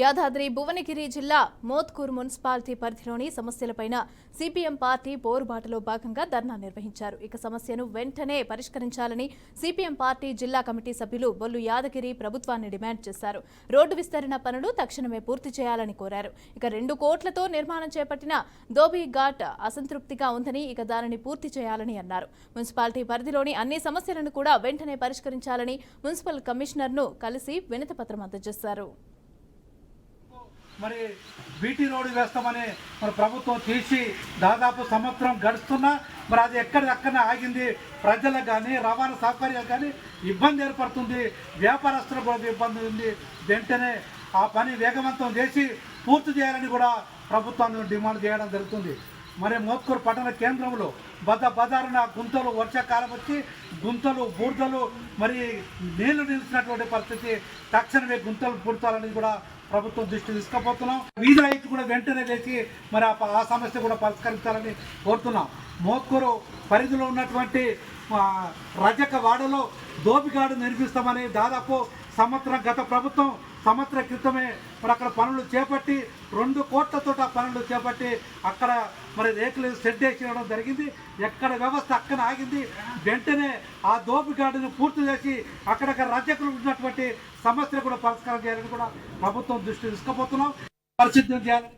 యాదాద్రి భువనగిరి జిల్లా మోత్కూర్ మున్సిపాలిటీ పరిధిలోని సమస్యలపైన సిపిఎం పార్టీ పోరుబాటులో భాగంగా ధర్నా నిర్వహించారు. ఇక సమస్యను వెంటనే పరిష్కరించాలని సిపిఎం పార్టీ జిల్లా కమిటీ సభ్యులు బొల్లు యాదగిరి ప్రభుత్వాన్ని డిమాండ్ చేశారు. రోడ్డు విస్తరణ పనులు తక్షణమే పూర్తి చేయాలని కోరారు. ఇక రెండు కోట్లతో నిర్మాణం చేపట్టిన దోబీ ఘాట్ అసంతృప్తిగా ఉందని ఇక దానిని పూర్తి చేయాలని అన్నారు. మున్సిపాలిటీ పరిధిలోని అన్ని సమస్యలను కూడా వెంటనే పరిష్కరించాలని మున్సిపల్ కమిషనర్ను కలిసి వినతిపత్రం అందజేశారు. మరి బీటీ రోడ్డు వేస్తామని మన ప్రభుత్వం తీసి దాదాపు సంవత్సరం గడుస్తున్నా మరి అది ఎక్కడిదక్కడనే ఆగింది. ప్రజలకు కానీ రవాణా సౌకర్యాలు కానీ ఇబ్బంది ఏర్పడుతుంది. వ్యాపారస్తులకు కూడా ఇబ్బంది ఉంది. వెంటనే ఆ పని వేగవంతం చేసి పూర్తి చేయాలని కూడా ప్రభుత్వాన్ని డిమాండ్ చేయడం జరుగుతుంది. మరి మోత్కూరు పట్టణ కేంద్రంలో బద బదారున గుంతలు వర్షాకాలం వచ్చి గుంతలు బూర్దలు మరి నీళ్ళు నిలిచినటువంటి పరిస్థితి తక్షణమే గుంతలు పూడ్చాలని కూడా ప్రభుత్వం దృష్టి తీసుకుపోతున్నాం. వీధి రైతు కూడా వెంటనే లేచి మరి ఆ- ఆ సమస్య కూడా పరిష్కరించాలని కోరుతున్నాం. మోత్కూరు పరిధిలో ఉన్నటువంటి రజక వాడలో దోపిగాడు నిర్మిస్తామని దాదాపు సంవత్సరం గత ప్రభుత్వం సంవత్సర క్రితమే మరి అక్కడ పనులు చేపట్టి రెండు కోట్లతో ఆ పనులు చేపట్టి అక్కడ మరి రేకులు సెట్ వేసేయడం జరిగింది. ఎక్కడ వ్యవస్థ అక్కడ ఆగింది. వెంటనే ఆ దోపిగాడిని పూర్తి చేసి అక్కడక్కడ రజకులు ఉన్నటువంటి సమస్యలు కూడా పరిష్కారం చేయాలని కూడా ప్రభుత్వం దృష్టి తీసుకుపోతున్నాం. పరిశుద్ధం చేయాలని